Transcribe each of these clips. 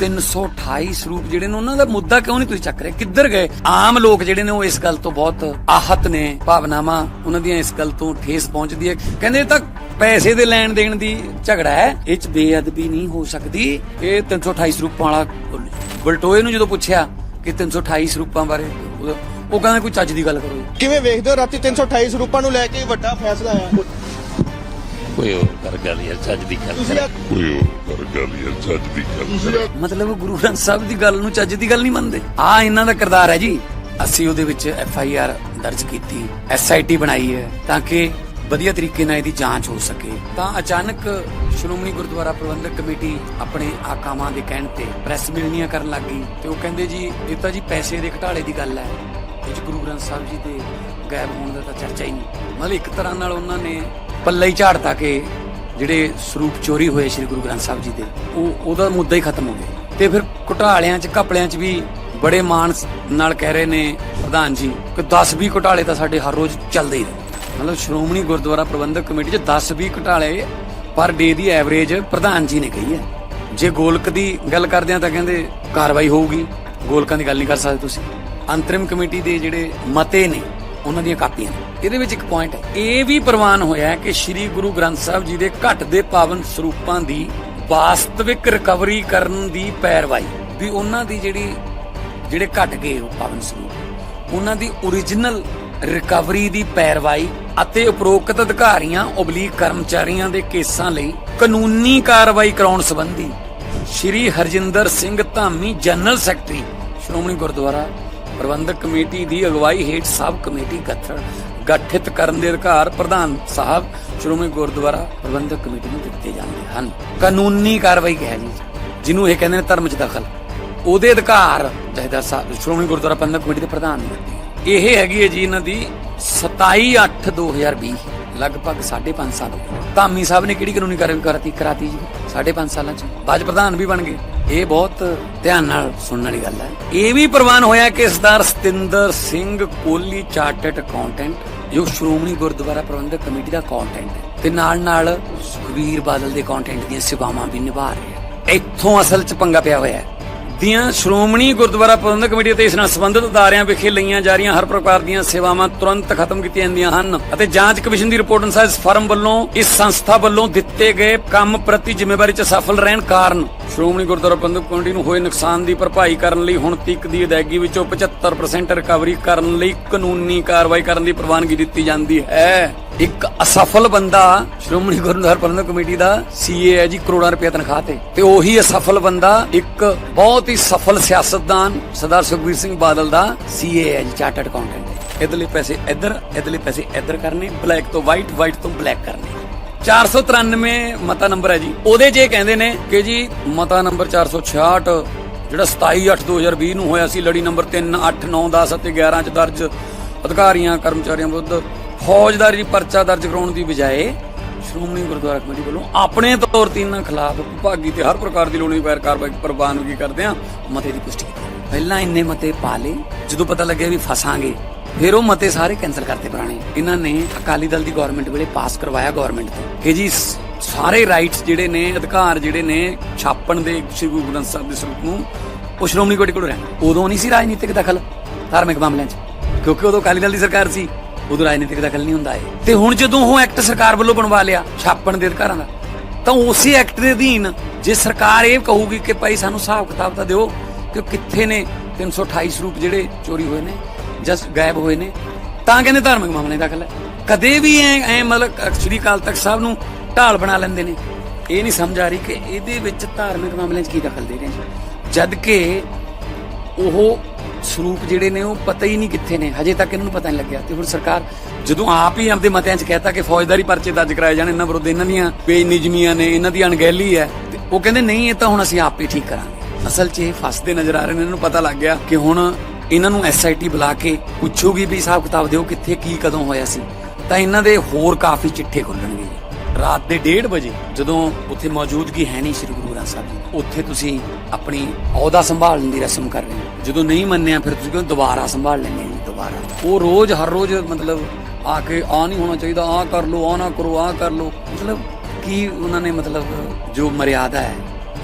328 ਸਰੂਪ ਜਿਹੜੇ ਨੇ, ਉਹਨਾਂ ਦਾ ਮੁੱਦਾ ਕਿਉਂ ਨਹੀਂ ਤੁਸੀਂ ਚੱਕ ਰਹੇ? ਕਿੱਧਰ ਗਏ? ਆਮ ਲੋਕ ਜਿਹੜੇ ਨੇ ਉਹ ਇਸ ਗੱਲ ਤੋਂ ਬਹੁਤ ਆਹਤ ਨੇ, ਭਾਵਨਾਵਾਂ ਉਹਨਾਂ ਦੀਆਂ ਇਸ ਗੱਲ ਤੋਂ ਠੇਸ ਪਹੁੰਚਦੀ ਹੈ। ਕਹਿੰਦੇ ਤਾਂ ਪੈਸੇ ਦੇ ਲੈਣ ਦੇਣ ਦੀ ਝਗੜਾ ਹੈ। ਇਹ ਚ ਬੇਅਦਬੀ ਨਹੀਂ ਹੋ ਸਕਦੀ। ਇਹ 328 ਸਰੂਪਾਂ ਵਾਲਾ ਬਲਟੋਏ ਨੂੰ ਜਦੋਂ ਪੁੱਛਿਆ ਕਿ 328 ਸਰੂਪਾਂ ਬਾਰੇ ਉਹ ਉਹ ਕਹਿੰਦਾ ਕੋਈ ਚੱਜ ਦੀ ਗੱਲ ਕਰੋ। ਕਿਵੇਂ ਵੇਖਦੇ ਹੋ ਰਾਤੀ 328 ਸਰੂਪਾਂ ਨੂੰ ਲੈ ਕੇ ਵੱਡਾ ਫੈਸਲਾ ਆਇਆ? ਕੋਈ ਹੋਰ ਕਰ ਗੱਲ ਯਾਰ ਚੱਜ ਦੀ ਗੱਲ ਕਰ। ਕੋਈ ਹੋਰ ਕਰ ਗੱਲ ਯਾਰ ਸੱਚ ਦੀ ਗੱਲ ਆ- ਮਤਲਬ ਗੁਰੂ ਗ੍ਰੰਥ ਸਾਹਿਬ ਦੀ ਗੱਲ ਨੂੰ ਚੱਜ ਦੀ ਗੱਲ ਨਹੀਂ ਮੰਨਦੇ। ਆ ਇਹਨਾਂ ਦਾ ਕਿਰਦਾਰ ਹੈ ਜੀ। ਅਸੀਂ ਉਹਦੇ ਵਿੱਚ ਐਫ ਆਈ ਆਰ ਦਰਜ ਕੀਤੀ ਐਸ ਆਈ ਟੀ ਬਣਾਈ ਹੈ ਤਾਂ ਕਿ ਵਧੀਆ ਤਰੀਕੇ ਨਾਲ ਇਹਦੀ ਜਾਂਚ ਹੋ ਸਕੇ। ਤਾਂ ਅਚਾਨਕ ਸ਼੍ਰੋਮਣੀ ਗੁਰਦੁਆਰਾ ਪ੍ਰਬੰਧਕ ਕਮੇਟੀ ਆਪਣੇ ਆਕਾਮਾਂ ਦੇ ਕਹਿਣ ਤੇ ਪ੍ਰੈਸ ਮਿਲਣੀਆਂ ਕਰਨ ਲੱਗ ਗਈ ਤੇ ਉਹ ਕਹਿੰਦੇ ਜੀ ਇਹ ਤਾਂ ਜੀ ਪੈਸੇ ਦੇ ਘਟਾਲੇ ਦੀ ਗੱਲ ਹੈ। ਇਹ ਗੁਰੂ ਗ੍ਰੰਥ ਸਾਹਿਬ ਜੀ ਦੇ ਗਾਇਬ ਹੋਣ ਦਾ ਤਾਂ ਚਰਚਾ ਹੀ ਨਹੀਂ। ਮਤਲਬ ਇੱਕ ਤਰ੍ਹਾਂ ਨਾਲ ਉਹਨਾਂ ਨੇ ਪੱਲੇ ਹੀ ਝਾੜਤਾ ਕਿ ਜਿਹੜੇ ਸਰੂਪ ਚੋਰੀ ਹੋਏ ਸ੍ਰੀ ਗੁਰੂ ਗ੍ਰੰਥ ਸਾਹਿਬ ਜੀ ਦੇ, ਉਹ ਉਹਦਾ ਮੁੱਦਾ ਹੀ ਖਤਮ ਹੋ ਗਿਆ। ਤੇ ਫਿਰ ਘੁਟਾਲਿਆਂ 'ਚ, ਘਪਲਿਆਂ 'ਚ ਵੀ ਬੜੇ ਮਾਣ ਨਾਲ ਕਹਿ ਰਹੇ ਨੇ ਪ੍ਰਧਾਨ ਜੀ ਕਿ 10 20 ਘੁਟਾਲੇ ਤਾਂ ਸਾਡੇ ਹਰ ਰੋਜ਼ ਚੱਲਦੇ ਹੀ ਨੇ ਮਤਲਬ ਸ਼੍ਰੋਮਣੀ ਗੁਰਦੁਆਰਾ ਪ੍ਰਬੰਧਕ ਕਮੇਟੀ 'ਚ 10 20 ਘੁਟਾਲੇ ਪਰ ਡੇ ਦੀ ਐਵਰੇਜ ਪ੍ਰਧਾਨ ਜੀ ਨੇ ਕਹੀ ਹੈ। ਜੇ ਗੋਲਕ ਦੀ ਗੱਲ ਕਰਦੇ ਆ ਤਾਂ ਕਹਿੰਦੇ ਕਾਰਵਾਈ ਹੋਊਗੀ। ਗੋਲਕਾਂ ਦੀ ਗੱਲ ਨਹੀਂ ਕਰ ਸਕਦੇ ਤੁਸੀਂ। ਅੰਤਰਿਮ ਕਮੇਟੀ ਦੇ ਜਿਹੜੇ ਮਤੇ ਨੇ, ਉਹਨਾਂ ਦੀਆਂ ਕਾਪੀਆਂ ਇਹਦੇ ਵਿੱਚ ਇੱਕ ਪੁਆਇੰਟ ਹੈ। ਇਹ ਵੀ ਪ੍ਰਵਾਨ ਹੋਇਆ ਕਿ ਸ੍ਰੀ ਗੁਰੂ ਗ੍ਰੰਥ ਸਾਹਿਬ ਜੀ ਦੇ ਘਟ ਦੇ ਪਾਵਨ ਸਰੂਪਾਂ ਦੀ ਵਾਸਤਵਿਕ ਰਿਕਵਰੀ ਕਰਨ ਦੀ ਪੈਰਵਾਈ, ਵੀ ਉਹਨਾਂ ਦੀ ਜਿਹੜੀ, ਜਿਹੜੇ ਘਟ ਗਏ ਉਹ ਪਾਵਨ ਸਰੂਪ। ਉਹਨਾਂ ਦੀ origignal ਰਿਕਵਰੀ ਦੀ ਪੈਰਵਾਈ ਅਤੇ ਉਪਰੋਕਤ ਅਧਿਕਾਰੀਆਂ ਉਬਲੀਕ ਕਰਮਚਾਰੀਆਂ ਦੇ ਕੇਸਾਂ ਲਈ ਕਾਨੂੰਨੀ ਕਾਰਵਾਈ ਕਰਾਉਣ ਸੰਬੰਧੀ Shri Harjinder Singh Dhami general secretary Shiromani Gurdwara Prabandhak committee ਦੀ ਅਗਵਾਈ ਹੇਠ ਸਬ ਕਮੇਟੀ ਗਠਨ, ਗਠਿਤ ਕਰਨ ਦੇ ਅਧਿਕਾਰ ਪ੍ਰਧਾਨ ਸਾਹਿਬ ਸ਼੍ਰੋਮਣੀ ਗੁਰਦੁਆਰਾ ਪ੍ਰਬੰਧਕ ਕਮੇਟੀ ਨੂੰ ਦਿੱਤੇ ਜਾਂਦੇ ਹਨ। ਕਾਨੂੰਨੀ ਕਾਰਵਾਈ ਕਿਹਾ ਜੀ ਜਿਹਨੂੰ ਇਹ ਕਹਿੰਦੇ ਨੇ ਧਰਮ 'ਚ ਦਖਲ। ਉਹਦੇ ਅਧਿਕਾਰ ਜਹਦਰ ਸਾਹਿਬ ਸ਼੍ਰੋਮਣੀ ਗੁਰਦੁਆਰਾ ਪ੍ਰਬੰਧਕ ਕਮੇਟੀ ਦੇ ਪ੍ਰਧਾਨ ਨੇ ਦਿੱਤੇ ਇਹ ਹੈਗੀ ਹੈ ਜੀ ਇਹਨਾਂ ਦੀ 27/8/2020 ਲਗਭਗ 5.5 ਸਾਲ ਹੋ ਗਏ। ਧਾਮੀ ਸਾਹਿਬ ਨੇ ਕਿਹੜੀ ਕਾਨੂੰਨੀ ਕਾਰਵਾਈ ਕਰਾਤੀ ਕਰਾਤੀ ਜੀ? 5.5 ਸਾਲਾਂ ਚ। ਬਾਜ ਪ੍ਰਧਾਨ ਵੀ ਬਣ ਗਏ। ਇਹ ਬਹੁਤ ਧਿਆਨ ਨਾਲ ਸੁਣਨ ਵਾਲੀ ਗੱਲ ਹੈ। ਇਹ ਵੀ ਪ੍ਰਵਾਨ ਹੋਇਆ ਕਿ ਸਰਦਾਰ ਸਤਿੰਦਰ ਸਿੰਘ ਕੋਹਲੀ ਚਾਰਟਰਡ ਅਕਾਊਂਟੈਂਟ ਜੋ ਸ਼੍ਰੋਮਣੀ ਗੁਰਦੁਆਰਾ ਪ੍ਰਬੰਧਕ ਕਮੇਟੀ ਦਾ ਅਕਾਊਂਟੈਂਟ ਹੈ ਤੇ ਨਾਲ ਨਾਲ ਸੁਖਵੀਰ ਬਾਦਲ ਦੇ ਅਕਾਊਂਟੈਂਟ ਦੀਆਂ ਸੇਵਾਵਾਂ ਵੀ ਨਿਭਾ ਰਿਹਾ ਇੱਥੋਂ ਅਸਲ ਚ ਪੰਗਾ ਪਿਆ ਹੋਇਆ ਹੈ। ਦੀਆਂ ਸ਼੍ਰੋਮਣੀ ਗੁਰਦੁਆਰਾ ਪ੍ਰਬੰਧਕ ਕਮੇਟੀ ਅਤੇ ਇਸ ਨਾਲ ਸੰਬੰਧਿਤ ਅਦਾਰਿਆਂ ਵਿਖੇ ਲਈਆਂ ਜਾ ਰਹੀਆਂ ਹਰ ਪ੍ਰਕਾਰ ਦੀਆਂ ਸੇਵਾਵਾਂ ਤੁਰੰਤ ਖਤਮ ਕੀਤੀਆਂ ਜਾਂਦੀਆਂ ਹਨ ਅਤੇ ਜਾਂਚ ਕਮਿਸ਼ਨ ਦੀ ਰਿਪੋਰਟ ਅਨੁਸਾਰ ਇਸ ਫਰਮ ਵੱਲੋਂ, ਇਸ ਸੰਸਥਾ ਵੱਲੋਂ ਦਿੱਤੇ ਗਏ ਕੰਮ ਪ੍ਰਤੀ ਜ਼ਿੰਮੇਵਾਰੀ 'ਚ ਸਫਲ ਰਹਿਣ ਕਾਰਨ ਸ਼੍ਰੋਮਣੀ ਗੁਰਦੁਆਰਾ ਪ੍ਰਬੰਧਕ ਕਮੇਟੀ ਨੂੰ ਹੋਏ ਨੁਕਸਾਨ ਦੀ ਭਰਪਾਈ ਕਰਨ ਲਈ ਹੁਣ ਤੱਕ ਦੀ ਅਦਾਇਗੀ ਵਿੱਚੋਂ 75% ਰਿਕਵਰੀ ਕਰਨ ਲਈ ਕਾਨੂੰਨੀ ਕਾਰਵਾਈ ਕਰਨ ਦੀ ਪ੍ਰਵਾਨਗੀ ਦਿੱਤੀ ਜਾਂਦੀ ਹੈ। ਇੱਕ ਅਸਫਲ ਬੰਦਾ ਸ਼੍ਰੋਮਣੀ ਗੁਰਦੁਆਰਾ ਪ੍ਰਬੰਧਕ ਕਮੇਟੀ ਦਾ ਸੀਏ ਹੈ ਜੀ, ਕਰੋੜਾਂ ਰੁਪਏ ਤਨਖਾਹ ਤੇ। ਤੇ ਉਹੀ ਅਸਫਲ ਬੰਦਾ ਇੱਕ ਬਹੁਤ ਹੀ ਸਫਲ ਸਿਆਸਤਦਾਨ ਸਰਦਾਰ ਸੁਖਬੀਰ ਸਿੰਘ ਬਾਦਲ ਦਾ ਸੀਏ ਹੈ ਜੀ, ਚਾਰਟਰਡ ਅਕਾਊਂਟੈਂਟ ਇਧਰਲੇ ਪੈਸੇ ਇੱਧਰ ਇਧਰਲੇ ਪੈਸੇ ਇੱਧਰ ਕਰਨੇ, ਬਲੈਕ ਤੋਂ ਵਾਈਟ ਵਾਈਟ ਤੋਂ ਬਲੈਕ ਕਰਨੇ। 493 ਮਤਾ ਨੰਬਰ ਹੈ ਜੀ। ਉਹਦੇ 'ਚ ਇਹ ਕਹਿੰਦੇ ਨੇ ਕਿ ਜੀ, ਮਤਾ ਨੰਬਰ 466 ਜਿਹੜਾ 27/8/2020 ਨੂੰ ਹੋਇਆ ਸੀ, ਲੜੀ ਨੰਬਰ 3 8 9 10 ਅਤੇ 11 ਚ ਦਰਜ ਅਧਿਕਾਰੀਆਂ, ਕਰਮਚਾਰੀਆਂ ਵਿਰੁੱਧ ਫੌਜਦਾਰੀ ਪਰਚਾ ਦਰਜ ਕਰਾਉਣ ਦੀ ਬਜਾਏ ਸ਼੍ਰੋਮਣੀ ਗੁਰਦੁਆਰਾ ਕਮੇਟੀ ਵੱਲੋਂ ਆਪਣੇ ਤੌਰ ਤੇ ਇਹਨਾਂ ਖਿਲਾਫ ਵਿਭਾਗੀ ਤੇ ਹਰ ਪ੍ਰਕਾਰ ਦੀ ਲੋੜੀਂਦੀ ਪੈਰ ਕਾਰਵਾਈ ਪ੍ਰਵਾਨਗੀ ਕਰਦੇ ਆ ਮਤੇ ਦੀ ਪੁਸ਼ਟੀ ਕੀਤੀ ਪਹਿਲਾਂ ਇੰਨੇ ਮਤੇ ਪਾ ਲਏ, ਜਦੋਂ ਪਤਾ ਲੱਗਿਆ ਵੀ ਫਸਾਂਗੇ, ਫਿਰ ਉਹ ਮਤੇ ਸਾਰੇ ਕੈਨਸਲ ਕਰਤੇ ਪੁਰਾਣੇ। ਇਹਨਾਂ ਨੇ ਅਕਾਲੀ ਦਲ ਦੀ ਗਵਰਨਮੈਂਟ ਵੇਲੇ ਪਾਸ ਕਰਵਾਇਆ ਗਵਰਨਮੈਂਟ ਤੋਂ। ਕਿ ਜੀ ਸਾਰੇ ਰਾਈਟਸ ਜਿਹੜੇ ਨੇ, ਅਧਿਕਾਰ ਜਿਹੜੇ ਨੇ, ਛਾਪਣ ਦੇ ਸ੍ਰੀ ਗੁਰੂ ਗ੍ਰੰਥ ਸਾਹਿਬ ਦੇ ਸਰੂਪ ਨੂੰ, ਉਹ ਸ਼੍ਰੋਮਣੀ ਕਮੇਟੀ ਕੋਲ ਰਹਿਣਾ। ਉਦੋਂ ਨਹੀਂ ਸੀ ਰਾਜਨੀਤਿਕ ਦਖਲ ਧਾਰਮਿਕ ਮਾਮਲਿਆਂ 'ਚ, ਕਿਉਂਕਿ ਉਦੋਂ ਅਕਾਲੀ ਦਲ ਦੀ ਸਰਕਾਰ ਸੀ। ਉਦੋਂ ਰਾਜਨੀਤਿਕ ਦਖਲ ਨਹੀਂ ਹੁੰਦਾ ਇਹ। ਤੇ ਹੁਣ ਜਦੋਂ ਉਹ ਐਕਟ ਸਰਕਾਰ ਵੱਲੋਂ ਬਣਵਾ ਲਿਆ, ਛਾਪਣ ਦੇ ਅਧਿਕਾਰਾਂ ਦਾ, ਤਾਂ ਉਸੇ ਐਕਟ ਦੇ ਅਧੀਨ ਜੇ ਸਰਕਾਰ ਇਹ ਕਹੂਗੀ ਕਿ ਭਾਈ ਸਾਨੂੰ ਹਿਸਾਬ ਕਿਤਾਬ ਤਾਂ ਦਿਓ ਕਿ ਉਹ ਕਿੱਥੇ ਨੇ 328 ਸਰੂਪ ਜਿਹੜੇ ਚੋਰੀ ਹੋਏ ਨੇ ਜਸ ਗਾਇਬ ਹੋਏ ਨੇ, ਤਾਂ ਕਹਿੰਦੇ ਧਾਰਮਿਕ ਮਾਮਲੇ ਦਾਖਲ ਹੈ। ਕਦੇ ਵੀ ਐ ਐ ਮਤਲਬ ਸ਼੍ਰੀ ਅਕਾਲ ਤਖਤ ਸਾਹਿਬ ਨੂੰ ਢਾਲ ਬਣਾ ਲੈਂਦੇ ਨੇ। ਇਹ ਨਹੀਂ ਸਮਝ ਆ ਰਹੀ ਕਿ ਇਹਦੇ ਵਿੱਚ ਧਾਰਮਿਕ ਮਾਮਲਿਆਂ 'ਚ ਕੀ ਦਖਲ ਦੇ ਰਹੇ ਨੇ। ਜਦ ਕਿ ਉਹ ਸਰੂਪ ਜਿਹੜੇ ਨੇ ਉਹ ਪਤਾ ਹੀ ਨਹੀਂ ਕਿੱਥੇ ਨੇ, ਹਜੇ ਤੱਕ ਇਹਨਾਂ ਨੂੰ ਪਤਾ ਨਹੀਂ ਲੱਗਿਆ। ਤੇ ਹੁਣ ਸਰਕਾਰ ਜਦੋਂ ਆਪ ਹੀ ਆਪਦੇ ਮਤਿਆਂ 'ਚ ਕਹਿਤਾ ਕਿ ਫੌਜਦਾਰੀ ਪਰਚੇ ਦਰਜ ਕਰਾਏ ਜਾਣ, ਇਹਨਾਂ ਵਿਰੁੱਧ ਇਹਨਾਂ ਦੀਆਂ ਬੇਨਿਜਮੀਆਂ ਨੇ, ਇਹਨਾਂ ਦੀ ਅਣਗਹਿਲੀ ਹੈ, ਤੇ ਉਹ ਕਹਿੰਦੇ ਨਹੀਂ, ਇਹ ਤਾਂ ਹੁਣ ਅਸੀਂ ਆਪ ਹੀ ਠੀਕ ਕਰਾਂਗੇ। ਅਸਲ 'ਚ ਇਹ ਫਸਦੇ ਨਜ਼ਰ ਆ ਰਹੇ ਨੇ, ਇਹਨਾਂ ਨੂੰ ਪਤਾ ਲੱਗ ਗਿਆ ਕਿ ਹੁਣ ਇਹਨਾਂ ਨੂੰ ਐਸਆਈਟੀ ਬੁਲਾ ਕੇ ਪੁੱਛੂਗੀ ਵੀ ਹਿਸਾਬ ਕਿਤਾਬ ਦਿਓ ਕਿੱਥੇ, ਕੀ, ਕਦੋਂ ਹੋਇਆ ਸੀ। ਤਾਂ ਇਹਨਾਂ ਦੇ ਹੋਰ ਕਾਫੀ ਚਿੱਠੇ ਖੁੱਲਣਗੇ ਰਾਤ ਦੇ 1:30 ਵਜੇ ਜਦੋਂ ਉੱਥੇ ਮੌਜੂਦਗੀ ਹੈ ਨਹੀਂ ਸ੍ਰੀ ਗੁਰੂ ਗ੍ਰੰਥ ਸਾਹਿਬ ਉੱਥੇ ਤੁਸੀਂ ਆਪਣੀ ਅਹੁਦਾ ਸੰਭਾਲਣ ਦੀ ਰਸਮ ਕਰ ਰਹੇ ਹੋ। ਜਦੋਂ ਨਹੀਂ ਮੰਨਿਆ, ਫਿਰ ਤੁਸੀਂ ਕਹਿੰਦੇ ਦੁਬਾਰਾ ਸੰਭਾਲ ਲੈਂਦੇ ਜੀ? ਦੁਬਾਰਾ। ਉਹ ਰੋਜ਼, ਹਰ ਰੋਜ਼ ਮਤਲਬ ਆ ਕੇ ਆ ਨਹੀਂ ਹੋਣਾ ਚਾਹੀਦਾ, ਆ ਕਰ ਲਓ, ਆ ਨਾ ਕਰੋ, ਆ ਕਰ ਲਓ। ਮਤਲਬ ਕੀ ਉਹਨਾਂ ਨੇ ਮਤਲਬ ਜੋ ਮਰਿਆਦਾ ਹੈ,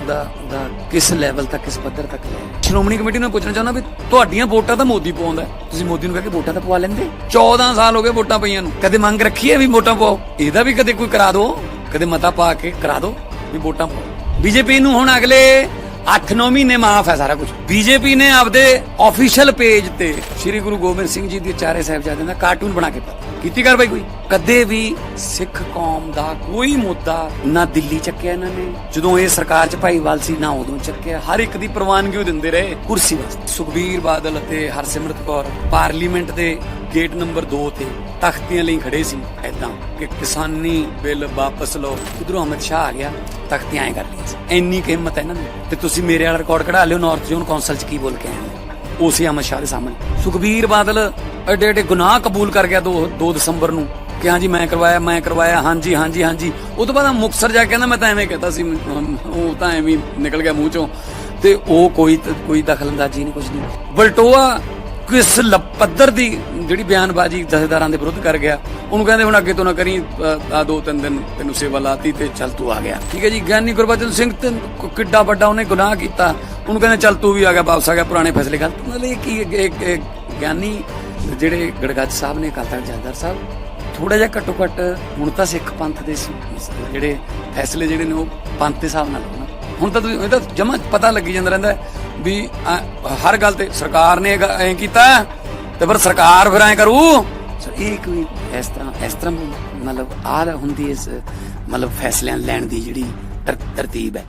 ਉਹਦਾ ਉਹਦਾ ਕਿਸ ਲੈਵਲ ਤੱਕ, ਕਿਸ ਪੱਧਰ ਤੱਕ ਲੈ ਸ਼੍ਰੋਮਣੀ ਕਮੇਟੀ ਨੂੰ ਪੁੱਛਣਾ ਚਾਹੁੰਦਾ ਵੀ ਤੁਹਾਡੀਆਂ ਵੋਟਾਂ ਤਾਂ ਮੋਦੀ ਪਾਉਂਦਾ ਤੁਸੀਂ ਮੋਦੀ ਨੂੰ ਕਹਿ ਕੇ ਵੋਟਾਂ ਤਾਂ ਪਵਾ ਲੈਂਦੇ। 14 ਸਾਲ ਹੋ ਗਏ ਵੋਟਾਂ ਪਈਆਂ ਨੂੰ। ਕਦੇ ਮੰਗ ਰੱਖੀ ਹੈ ਵੀ ਵੋਟਾਂ ਪਾਓ ਇਹਦਾ ਵੀ ਕਦੇ ਕੋਈ ਕਰਾ ਦਿਓ। ਕਦੇ ਮਤਾ ਪਾ ਕੇ ਕਰਾ ਦਿਓ ਵੀ ਵੋਟਾਂ ਪਾਓ ਬੀਜੇਪੀ ਨੂੰ ਹੁਣ ਅਗਲੇ 8-9 ਮਹੀਨੇ ਮਾਫ ਹੈ ਸਾਰਾ ਕੁਝ ਬੀਜੇਪੀ ਨੇ ਆਪਦੇ ਆਫੀਸ਼ੀਅਲ ਪੇਜ ਤੇ ਸ੍ਰੀ ਗੁਰੂ ਗੋਬਿੰਦ ਸਿੰਘ ਜੀ ਦੇ ਚਾਰੇ ਸਾਹਿਬਜ਼ਾਦਿਆਂ ਦਾ ਕਾਰਟੂਨ ਬਣਾ ਕੇ ਪਾਇਆ ਕੀਤੀ ਕਾਰਵਾਈ ਕੋਈ? ਕਦੇ ਵੀ ਸਿੱਖ ਕੌਮ ਦਾ ਕੋਈ ਮੁੱਦਾ ਨਾ ਦਿੱਲੀ ਚੱਕਿਆ ਇਹਨਾਂ ਨੇ। ਜਦੋਂ ਇਹ ਸਰਕਾਰ ਚ ਭਾਈਵਾਲ ਸੀ ਨਾ ਉਦੋਂ ਚੱਕਿਆ। ਹਰ ਇੱਕ ਦੀ ਪ੍ਰਵਾਨਗੀ ਉਹ ਦਿੰਦੇ ਰਹੇ। ਕੁਰਸੀ ਵਾਸਤੇ। ਸੁਖਬੀਰ ਬਾਦਲ ਅਤੇ ਹਰਸਿਮਰਤ ਕੌਰ ਪਾਰਲੀਮੈਂਟ ਦੇ ਗੇਟ ਨੰਬਰ 2 ਤੇ ਤਖਤੀਆਂ ਲਈ ਖੜੇ ਸੀ। ਐਦਾਂ ਕਿ ਕਿਸਾਨੀ ਬਿੱਲ ਵਾਪਸ ਲਓ। ਉਧਰੋਂ ਅਮਿਤ ਸ਼ਾਹ ਆ ਗਿਆ, ਤਖਤੀਆਂ ਐ ਕਰ ਲਈਆਂ ਸੀ। ਇੰਨੀ ਕੁ ਹਿੰਮਤ ਹੈ ਇਹਨਾਂ ਦੀ ਤੇ ਤੁਸੀਂ ਮੇਰੇ ਵਾਲਾ ਰਿਕਾਰਡ ਕਢਾ ਲਿਓ ਨਾਰਥ ਜ਼ੋਨ ਕੌਂਸਲ ਚ ਕੀ ਬੋਲ ਕੇ ਆਏ ਹੋ ਉਸੇ ਅਮਿਤ ਸ਼ਾਹ ਦੇ ਸਾਹਮਣੇ। ਸੁਖਬੀਰ ਬਾਦਲ ਐਡੇ ਐਡੇ ਗੁਨਾਹ ਕਬੂਲ ਕਰ ਗਿਆ 2 2 ਦਸੰਬਰ ਨੂੰ। ਕਿ ਹਾਂਜੀ, ਮੈਂ ਕਰਵਾਇਆ ਮੈਂ ਕਰਵਾਇਆ, ਹਾਂਜੀ ਹਾਂਜੀ ਹਾਂਜੀ। ਉਹ ਤੋਂ ਬਾਅਦ ਮੁਕਸਰ ਜਾ ਕੇ ਕਹਿੰਦਾ, ਮੈਂ ਤਾਂ ਐਵੇਂ ਕਹਤਾ ਸੀ ਉਹ ਤਾਂ ਐਵੇਂ ਨਿਕਲ ਗਿਆ ਮੂੰਹ ਚੋਂ। ਤੇ ਉਹ ਕੋਈ ਕੋਈ ਦਖਲਅੰਦਾਜ਼ੀ ਨਹੀਂ ਕੁਝ ਨਹੀਂ। ਬਲਟੋਆ ਕਿਸ ਲ- ਪੱਧਰ ਦੀ ਜਿਹੜੀ ਬਿਆਨਬਾਜ਼ੀ ਜਥੇਦਾਰਾਂ ਦੇ ਵਿਰੁੱਧ ਕਰ ਗਿਆ, ਉਹਨੂੰ ਕਹਿੰਦੇ ਹੁਣ ਅੱਗੇ ਤੋਂ ਨਾ ਕਰੀ ਆ ਦੋ ਤਿੰਨ ਦਿਨ ਤੈਨੂੰ ਸੇਵਾ ਲਾਤੀ ਤੇ ਚੱਲ ਤੂੰ ਆ ਗਿਆ। ਠੀਕ ਹੈ ਜੀ, ਗਿਆਨੀ ਗੁਰਬਚਨ ਸਿੰਘ ਤੇ ਕਿੱਡਾ ਵੱਡਾ ਉਹਨੇ ਗੁਨਾਹ ਕੀਤਾ। ਉਹਨੂੰ ਕਹਿੰਦੇ ਚੱਲ ਤੂੰ ਵੀ ਆ ਗਿਆ, ਵਾਪਸ ਆ ਗਿਆ, ਪੁਰਾਣੇ ਫੈਸਲੇ ਕਰ। ਮਤਲਬ ਇਹ ਕੀ ਗਿਆਨੀ ਜਿਹੜੇ ਗੜਗੱਜ ਸਾਹਿਬ ਨੇ, ਅਕਾਲ ਤਖਤ ਜਥੇਦਾਰ ਸਾਹਿਬ ਥੋੜਾ ਜਿਹਾ ਘੱਟੋ ਘੱਟ ਹੁਣ ਤਾਂ ਸਿੱਖ ਪੰਥ ਦੇ ਸੀ ਜਿਹੜੇ ਫੈਸਲੇ ਜਿਹੜੇ ਨੇ ਉਹ ਪੰਥ ਦੇ ਹਿਸਾਬ ਨਾਲ ਹੁਣ। ਤਾਂ ਤੁਸੀਂ, ਇਹ ਤਾਂ ਜਮਾ ਪਤਾ ਲੱਗੀ ਜਾਂਦਾ ਰਹਿੰਦਾ ਵੀ ਹਰ ਗੱਲ ਤੇ ਸਰਕਾਰ ਨੇ ਐ ਕੀਤਾ ਤੇ ਫਿਰ ਸਰਕਾਰ ਫਿਰ ਐ ਕਰੂ। ਸੋ ਇਹ ਕੋਈ ਇਸ ਤਰ੍ਹਾਂ ਇਸ ਤਰ੍ਹਾਂ ਮਤਲਬ ਆਹ ਹੁੰਦੀ ਇਸ, ਮਤਲਬ ਫੈਸਲਿਆਂ ਲੈਣ ਦੀ ਜਿਹੜੀ ਤਰ- ਤਰਤੀਬ ਹੈ।